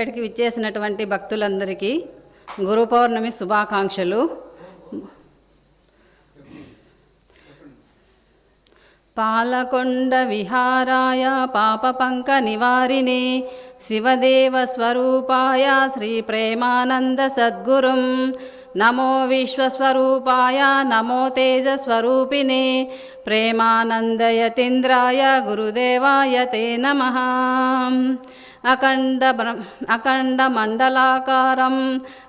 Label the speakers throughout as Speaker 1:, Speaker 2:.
Speaker 1: ఇక్కడికి విచ్చేసినటువంటి భక్తులందరికీ గురు పౌర్ణమి శుభాకాంక్షలు. పాలకొండ విహారాయ పాపపంక నివారిణే శివదేవ స్వరూపాయ శ్రీ ప్రేమానంద సద్గురుం. నమో విశ్వస్వరూపాయ నమో తేజస్వరూపిణే ప్రేమానందయతీంద్రాయ గురుదేవాయ తే నమ. అఖండ అఖండ మండలాకారం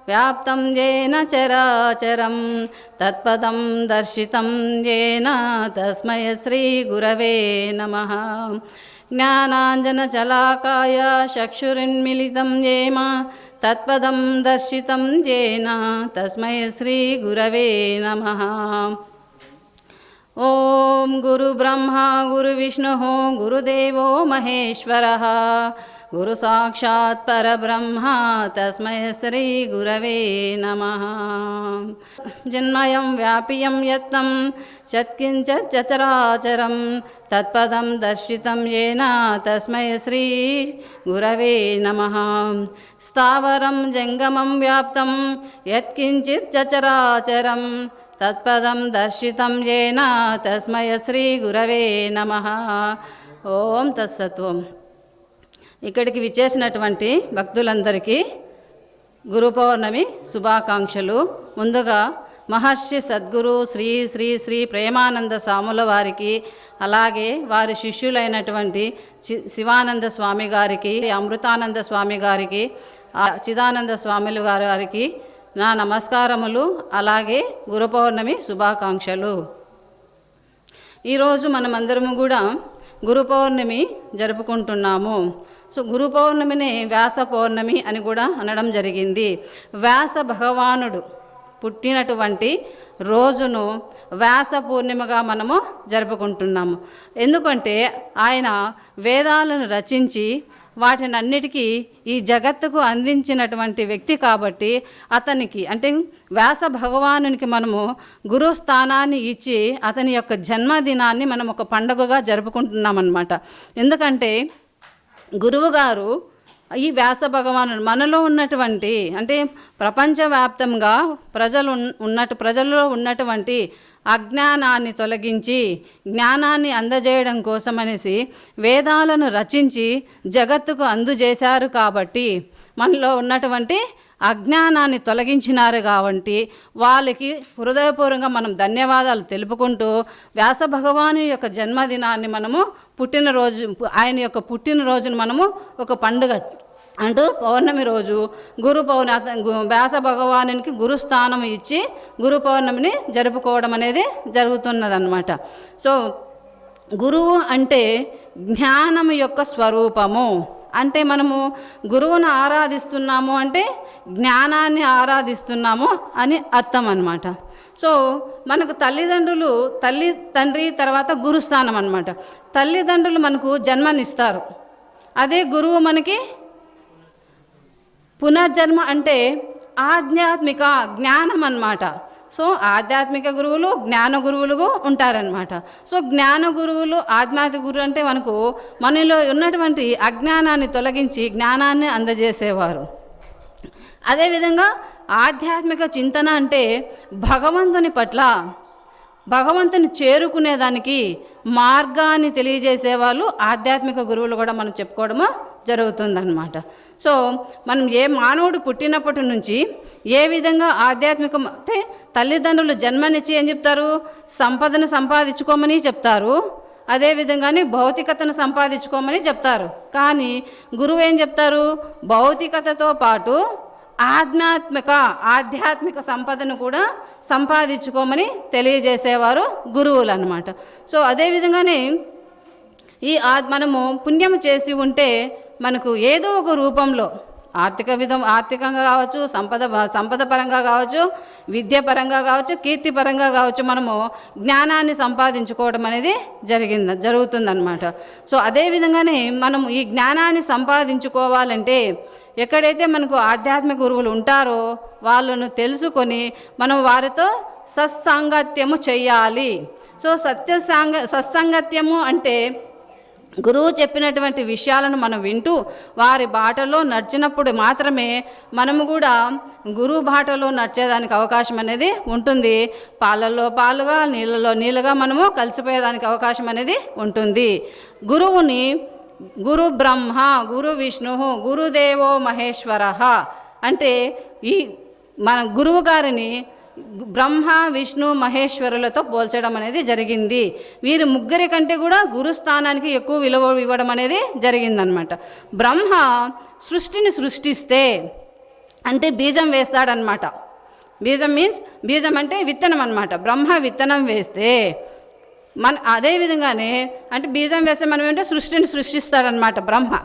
Speaker 1: వ్యాప్తం ఏన చరాచరం తత్పదం దర్శితం ఏన తస్మయ శ్రీ గురవే నమ. జ్ఞానాంజనచలాకాయ చక్షురిన్మిళితం ఏమ తత్పదం దర్శితం జేన తస్మై శ్రీగురవే నమ. ॐ गुरुब्रह्मा गुरुविष्णुः गुरुदेवो महेश्वरः। गुरुसाक्षात् परब्रह्मा तस्मै श्रीगुरवे नमः। जिन्मयं व्यापियं यत्नं यत्किञ्चित् चचराचरं तत्पदं दर्शितं येन तस्मै श्रीगुरवे नमः। स्थावरं जङ्गमं व्याप्तं यत्किञ्चित् चचराचरं తత్పదం దర్శితం ఏన తస్మయ శ్రీ గురవే నమ. ఓం తత్సత్వం. ఇక్కడికి విచ్చేసినటువంటి భక్తులందరికీ గురు పౌర్ణమి శుభాకాంక్షలు. ముందుగా మహర్షి సద్గురు శ్రీ శ్రీ శ్రీ ప్రేమానంద స్వాముల వారికి అలాగే వారి శిష్యులైనటువంటి శివానంద స్వామి గారికి అమృతానంద స్వామి గారికి చిదానంద స్వాములు గారి వారికి నా నమస్కారములు అలాగే గురుపౌర్ణమి శుభాకాంక్షలు. ఈరోజు మనమందరము కూడా గురు పౌర్ణమి జరుపుకుంటున్నాము. సో గురు పౌర్ణమిని వ్యాస పౌర్ణమి అని కూడా అనడం జరిగింది. వ్యాస భగవానుడు పుట్టినటువంటి రోజును వ్యాస పూర్ణిమగా మనము జరుపుకుంటున్నాము. ఎందుకంటే ఆయన వేదాలను రచించి వాటిని అన్నిటికీ ఈ జగత్తుకు అందించినటువంటి వ్యక్తి కాబట్టి అతనికి అంటే వ్యాస భగవానునికి మనము గురు స్థానాన్ని ఇచ్చి అతని యొక్క జన్మదినాన్ని మనం ఒక పండుగగా జరుపుకుంటున్నామన్నమాట. ఎందుకంటే గురువు గారు ఈ వ్యాస భగవాను మనలో ఉన్నటువంటి అంటే ప్రపంచవ్యాప్తంగా ప్రజలు ఉన్నట్టు ప్రజల్లో ఉన్నటువంటి అజ్ఞానాన్ని తొలగించి జ్ఞానాన్ని అందజేయడం కోసమనేసి వేదాలను రచించి జగత్తుకు అందజేశారు కాబట్టి మనలో ఉన్నటువంటి అజ్ఞానాన్ని తొలగించినారు కాబట్టి వాళ్ళకి హృదయపూర్వకంగా మనం ధన్యవాదాలు తెలుపుకుంటూ వ్యాస భగవాను యొక్క జన్మదినాన్ని మనము పుట్టినరోజు ఆయన యొక్క పుట్టినరోజును మనము ఒక పండుగ అంటూ పౌర్ణమి రోజు గురు పౌర్ణ వ్యాస భగవానునికి గురుస్థానం ఇచ్చి గురు పౌర్ణమిని జరుపుకోవడం అనేది జరుగుతున్నదన్నమాట. సో గురువు అంటే జ్ఞానం యొక్క స్వరూపము. అంటే మనము గురువును ఆరాధిస్తున్నాము అంటే జ్ఞానాన్ని ఆరాధిస్తున్నాము అని అర్థం అనమాట సో మనకు తల్లిదండ్రులు తల్లి తండ్రి తర్వాత గురుస్థానం అన్నమాట. తల్లిదండ్రులు మనకు జన్మనిస్తారు. అదే గురువు మనకి పునర్జన్మ అంటే ఆధ్యాత్మిక జ్ఞానం అన్నమాట సో ఆధ్యాత్మిక గురువులు జ్ఞాన గురువులుగా ఉంటారనమాట సో జ్ఞాన గురువులు ఆధ్యాత్మిక గురువు అంటే మనకు మనలో ఉన్నటువంటి అజ్ఞానాన్ని తొలగించి జ్ఞానాన్ని అందజేసేవారు. అదేవిధంగా ఆధ్యాత్మిక చింతన అంటే భగవంతుని పట్ల భగవంతుని చేరుకునేదానికి మార్గాన్ని తెలియజేసే వాళ్ళు ఆధ్యాత్మిక గురువులు కూడా మనం చెప్పుకోవడము జరుగుతుందన్నమాట. సో మనం ఏ మానవుడు పుట్టినప్పటి నుంచి ఏ విధంగా ఆధ్యాత్మిక అంటే తల్లిదండ్రులు జన్మనిచ్చి ఏం చెప్తారు? సంపదను సంపాదించుకోమని చెప్తారు. అదేవిధంగానే భౌతికతను సంపాదించుకోమని చెప్తారు. కానీ గురువు ఏం చెప్తారు? భౌతికతతో పాటు ఆధ్యాత్మిక ఆధ్యాత్మిక సంపదను కూడా సంపాదించుకోమని తెలియజేసేవారు గురువులు అనమాట సో అదేవిధంగానే ఈ ఆ మనము పుణ్యం చేసి ఉంటే మనకు ఏదో ఒక రూపంలో ఆర్థిక విధం ఆర్థికంగా కావచ్చు సంపద సంపద పరంగా కావచ్చు విద్య పరంగా కావచ్చు కీర్తి పరంగా కావచ్చు మనము జ్ఞానాన్ని సంపాదించుకోవడం అనేది జరిగింది జరుగుతుందన్నమాట. సో అదేవిధంగానే మనం ఈ జ్ఞానాన్ని సంపాదించుకోవాలంటే ఎక్కడైతే మనకు ఆధ్యాత్మిక గురువులు ఉంటారో వాళ్ళను తెలుసుకొని మనం వారితో సత్సాంగత్యము చేయాలి. సో సత్య సాంగ సత్సంగత్యము అంటే గురువు చెప్పినటువంటి విషయాలను మనం వింటూ వారి బాటలో నడిచినప్పుడు మాత్రమే మనము కూడా గురువు బాటలో నడిచేదానికి అవకాశం అనేది ఉంటుంది. పాలల్లో పాలుగా నీళ్ళలో నీళ్ళగా మనము కలిసిపోయేదానికి అవకాశం అనేది ఉంటుంది. గురువుని గురు బ్రహ్మ గురు విష్ణు గురుదేవో మహేశ్వర అంటే ఈ మన గురువు గారిని బ్రహ్మ విష్ణు మహేశ్వరులతో పోల్చడం అనేది జరిగింది. వీరి ముగ్గురి కంటే కూడా గురు స్థానానికి ఎక్కువ విలువ ఇవ్వడం అనేది జరిగిందనమాట బ్రహ్మ సృష్టిని సృష్టిస్తే అంటే బీజం వేస్తాడనమాట బీజం మీన్స్ బీజం అంటే విత్తనం అనమాట బ్రహ్మ విత్తనం వేస్తే మన అదే విధంగానే అంటే బీజం వేస్తే మనం ఏంటో సృష్టిని సృష్టిస్తాడనమాట బ్రహ్మ.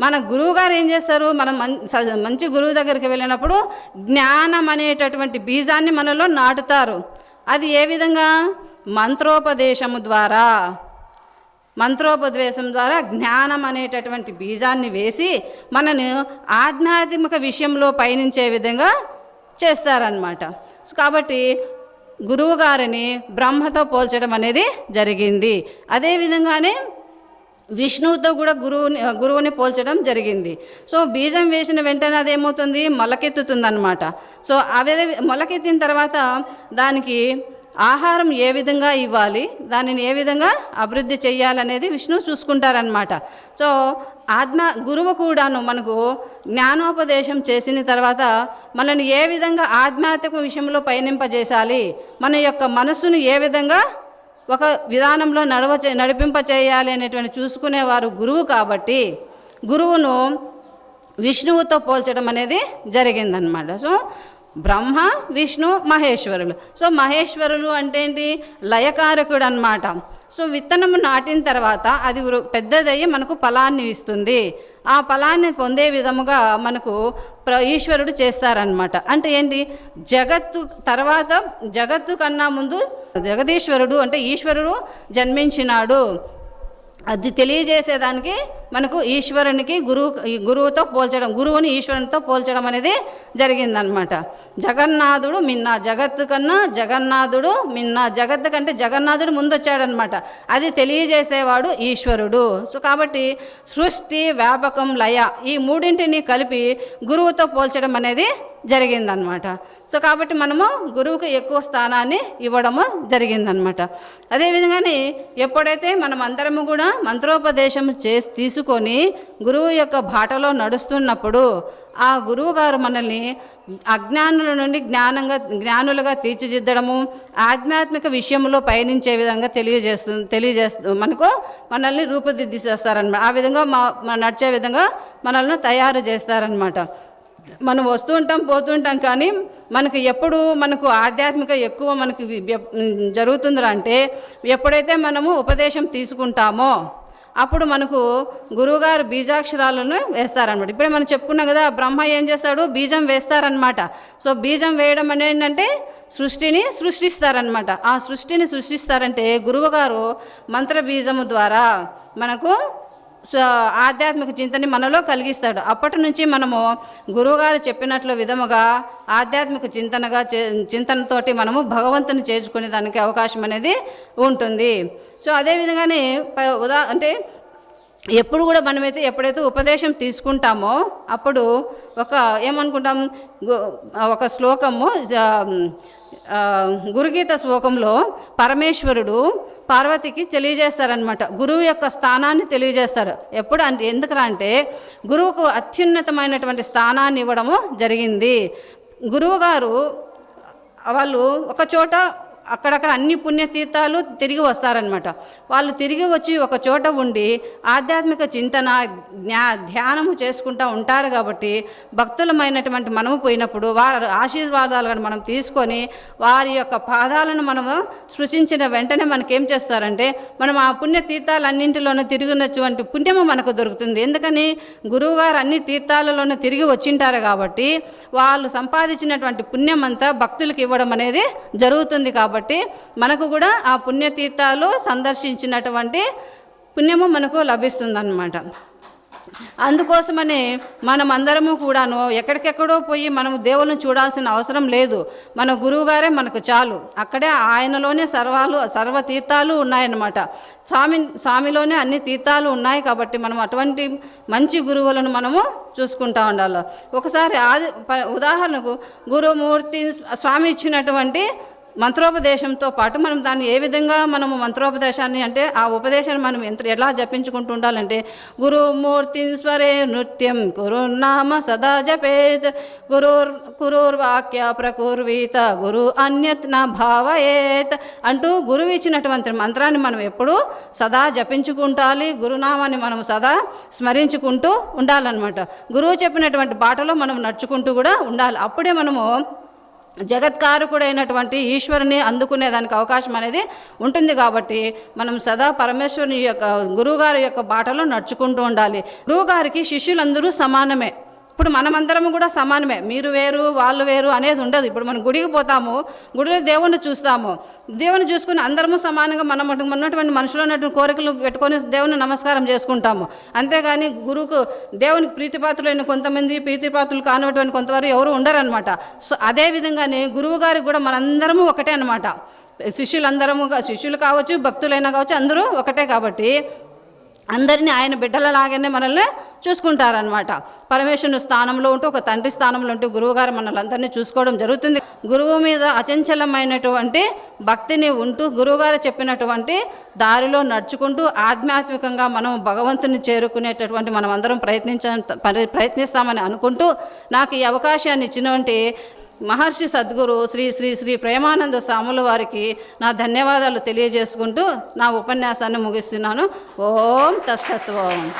Speaker 1: మన గురువు గారు ఏం చేస్తారు? మనం మం స- మంచి గురువు దగ్గరికి వెళ్ళినప్పుడు జ్ఞానం అనేటటువంటి బీజాన్ని మనలో నాటుతారు. అది ఏ విధంగా? మంత్రోపదేశము ద్వారా. మంత్రోపదేశం ద్వారా జ్ఞానం అనేటటువంటి బీజాన్ని వేసి మనను ఆధ్యాత్మిక విషయంలో పయనించే విధంగా చేస్తారనమాట కాబట్టి గురువు గారిని బ్రహ్మతో పోల్చడం అనేది జరిగింది. అదేవిధంగానే విష్ణువుతో కూడా గురువుని గురువుని పోల్చడం జరిగింది. సో బీజం వేసిన వెంటనే అదేమవుతుంది? మొలకెత్తుతుందన్నమాట. సో అదే మొలకెత్తిన తర్వాత దానికి ఆహారం ఏ విధంగా ఇవ్వాలి? దానిని ఏ విధంగా అభివృద్ధి చేయాలనేది విష్ణువు చూసుకుంటారనమాట సో ఆత్మ గురువు కూడాను మనకు జ్ఞానోపదేశం చేసిన తర్వాత మనల్ని ఏ విధంగా ఆధ్యాత్మిక విషయంలో పయనింపజేసాలి మన యొక్క మనస్సును ఏ విధంగా ఒక విధానంలో నడవ నడిపింప చేయాలి అనేటువంటి చూసుకునేవారు గురువు కాబట్టి గురువును విష్ణువుతో పోల్చడం అనేది జరిగిందనమాట సో బ్రహ్మ విష్ణు మహేశ్వరులు. సో మహేశ్వరులు అంటే ఏంటి? లయకారకుడు అనమాట సో విత్తనము నాటిన తర్వాత అది పెద్దదయ్యి మనకు ఫలాన్ని ఇస్తుంది. ఆ ఫలాన్ని పొందే విధముగా మనకు ప్ర ఈశ్వరుడు చేస్తారనమాట అంటే ఏంటి? జగత్తు తర్వాత జగత్తు కన్నా ముందు జగదీశ్వరుడు అంటే ఈశ్వరుడు జన్మించినాడు. అది తెలియజేసేదానికి మనకు ఈశ్వరునికి గురువు ఈ గురువుతో పోల్చడం గురువుని ఈశ్వరునితో పోల్చడం అనేది జరిగిందనమాట జగన్నాథుడు మిన్న జగత్తు కన్నా జగన్నాథుడు మిన్న జగత్తు కంటే జగన్నాథుడు ముందొచ్చాడనమాట అది తెలియజేసేవాడు ఈశ్వరుడు. సో కాబట్టి సృష్టి వ్యాపకం లయ ఈ మూడింటిని కలిపి గురువుతో పోల్చడం అనేది జరిగిందనమాట సో కాబట్టి మనము గురువుకి ఎక్కువ స్థానాన్ని ఇవ్వడము జరిగిందనమాట అదేవిధంగానే ఎప్పుడైతే మనం అందరము కూడా మంత్రోపదేశం తీసు తీసుకొని గురువు యొక్క బాటలో నడుస్తున్నప్పుడు ఆ గురువు గారు మనల్ని అజ్ఞానుల నుండి జ్ఞానంగా జ్ఞానులుగా తీర్చిదిద్దడము ఆధ్యాత్మిక విషయంలో పయనించే విధంగా తెలియజేస్తుంది తెలియజేస్తూ మనకు మనల్ని రూపుదిద్దిసేస్తారనమాట ఆ విధంగా మా నడిచే విధంగా మనల్ని తయారు చేస్తారనమాట మనం వస్తూ ఉంటాం పోతుంటాం కానీ మనకు ఎప్పుడు మనకు ఆధ్యాత్మిక ఎక్కువ మనకు జరుగుతుందిరా అంటే ఎప్పుడైతే మనము ఉపదేశం తీసుకుంటామో అప్పుడు మనకు గురువుగారు బీజాక్షరాలను వేస్తారనమాట ఇప్పుడే మనం చెప్పుకున్నాం కదా బ్రహ్మ ఏం చేస్తాడు? బీజం వేస్తారనమాట సో బీజం వేయడం అనేది ఏంటంటే సృష్టిని సృష్టిస్తారనమాట ఆ సృష్టిని సృష్టిస్తారంటే గురువుగారు మంత్ర బీజము ద్వారా మనకు ఆధ్యాత్మిక చింతని మనలో కలిగిస్తాడు. అప్పటి నుంచి మనము గురువుగారు చెప్పినట్లు విధముగా ఆధ్యాత్మిక చింతనగా చింతనతోటి మనము భగవంతుని చేర్చుకునే దానికి అవకాశం అనేది ఉంటుంది. సో అదేవిధంగానే ప- ఉదా అంటే ఎప్పుడు కూడా మనమైతే ఎప్పుడైతే ఉపదేశం తీసుకుంటామో అప్పుడు ఒక ఏమనుకుంటాం? ఒక శ్లోకము జ- గురుగీత శ్లోకంలో పరమేశ్వరుడు పార్వతికి తెలియజేస్తారనమాట గురువు యొక్క స్థానాన్ని తెలియజేస్తారు. ఎప్పుడు అంటే ఎందుకరా అంటే గురువుకు అత్యున్నతమైనటువంటి స్థానాన్ని ఇవ్వడము జరిగింది. గురువుగారు వాళ్ళు ఒక చోట అక్కడక్కడ అన్ని పుణ్యతీర్థాలు తిరిగి వస్తారనమాట వాళ్ళు తిరిగి వచ్చి ఒక చోట ఉండి ఆధ్యాత్మిక చింతన జ్ఞా ధ్యానము చేసుకుంటూ ఉంటారు కాబట్టి భక్తులమైనటువంటి మనము పోయినప్పుడు వారి ఆశీర్వాదాలను మనం తీసుకొని వారి యొక్క పాదాలను మనము స్పృశించిన వెంటనే మనకేం చేస్తారంటే మనం ఆ పుణ్యతీర్థాలన్నింటిలోనూ తిరిగినటువంటి పుణ్యము మనకు దొరుకుతుంది. ఎందుకని? గురువుగారు అన్ని తీర్థాలలోనూ తిరిగి వచ్చింటారు కాబట్టి వాళ్ళు సంపాదించినటువంటి పుణ్యం అంతా భక్తులకు ఇవ్వడం అనేది జరుగుతుంది కాబట్టి కాబట్టి మనకు కూడా ఆ పుణ్యతీర్థాలు సందర్శించినటువంటి పుణ్యము మనకు లభిస్తుందన్నమాట. అందుకోసమని మనమందరము కూడాను ఎక్కడికెక్కడో పోయి మనం దేవుళ్ళని చూడాల్సిన అవసరం లేదు. మన గురువుగారే మనకు చాలు. అక్కడే ఆయనలోనే సర్వాలు సర్వ తీర్థాలు ఉన్నాయన్నమాట. స్వామి స్వామిలోనే అన్ని తీర్థాలు ఉన్నాయి కాబట్టి మనం అటువంటి మంచి గురువులను మనము చూసుకుంటా ఉండాలి. ఒకసారి ఆది ఉదాహరణకు గురుమూర్తి స్వామి ఇచ్చినటువంటి మంత్రోపదేశంతో పాటు మనం దాన్ని ఏ విధంగా మనము మంత్రోపదేశాన్ని అంటే ఆ ఉపదేశాన్ని మనం ఎంత ఎలా జపించుకుంటూ ఉండాలంటే గురుమూర్తి స్వరే నృత్యం గురునామ సదా జపేత్. గురుర్ గురుర్వాక్య ప్రకుర్వీత గురు అన్యత్ నా భావయేత్ అంటూ గురువు ఇచ్చినటువంటి మంత్రాన్ని మనం ఎప్పుడూ సదా జపించుకుంటాలి. గురునామాన్ని మనం సదా స్మరించుకుంటూ ఉండాలన్నమాట. గురువు చెప్పినటువంటి బాటలో మనం నడుచుకుంటూ కూడా ఉండాలి. అప్పుడే మనము జగత్కారకుడైనటువంటి ఈశ్వరుని అందుకునేదానికి అవకాశం అనేది ఉంటుంది కాబట్టి మనం సదా పరమేశ్వరుని యొక్క గురువుగారి యొక్క బాటలో నడుచుకుంటూ ఉండాలి. గురువుగారికి శిష్యులందరూ సమానమే. ఇప్పుడు మనమందరం కూడా సమానమే. మీరు వేరు వాళ్ళు వేరు అనేది ఉండదు. ఇప్పుడు మనం గుడికి పోతాము గుడిలో దేవుణ్ణి చూస్తాము. దేవుని చూసుకుని అందరము సమానంగా మనం ఉన్నటువంటి మనుషులు ఉన్నటువంటి కోరికలు పెట్టుకొని దేవుని నమస్కారం చేసుకుంటాము. అంతేగాని గురువుకు దేవునికి ప్రీతిపాత్రులైన కొంతమంది ప్రీతిపాత్రులు కానిటువంటి కొంతవరకు ఎవరు ఉండరనమాట సో అదే విధంగానే గురువు గారికి కూడా మనందరము ఒకటే అనమాట శిష్యులందరము శిష్యులు కావచ్చు భక్తులైనా కావచ్చు అందరూ ఒకటే కాబట్టి అందరినీ ఆయన బిడ్డలలాగానే మనల్ని చూసుకుంటారనమాట పరమేశ్వరుని స్థానంలో ఉంటూ ఒక తండ్రి స్థానంలో ఉంటూ గురువుగారు మనల్ని అందరినీ చూసుకోవడం జరుగుతుంది. గురువు మీద అచంచలమైనటువంటి భక్తిని ఉంటూ గురువుగారు చెప్పినటువంటి దారిలో నడుచుకుంటూ ఆధ్యాత్మికంగా మనం భగవంతుని చేరుకునేటటువంటి మనం అందరం ప్రయత్నించ ప్రయత్నిస్తామని అనుకుంటూ నాకు ఈ అవకాశాన్ని ఇచ్చినటువంటి మహర్షి సద్గురు శ్రీ శ్రీ శ్రీ ప్రేమానంద స్వాముల వారికి నా ధన్యవాదాలు తెలియజేసుకుంటూ నా ఉపన్యాసాన్ని ముగిస్తున్నాను. ఓం తత్సత్ ఓం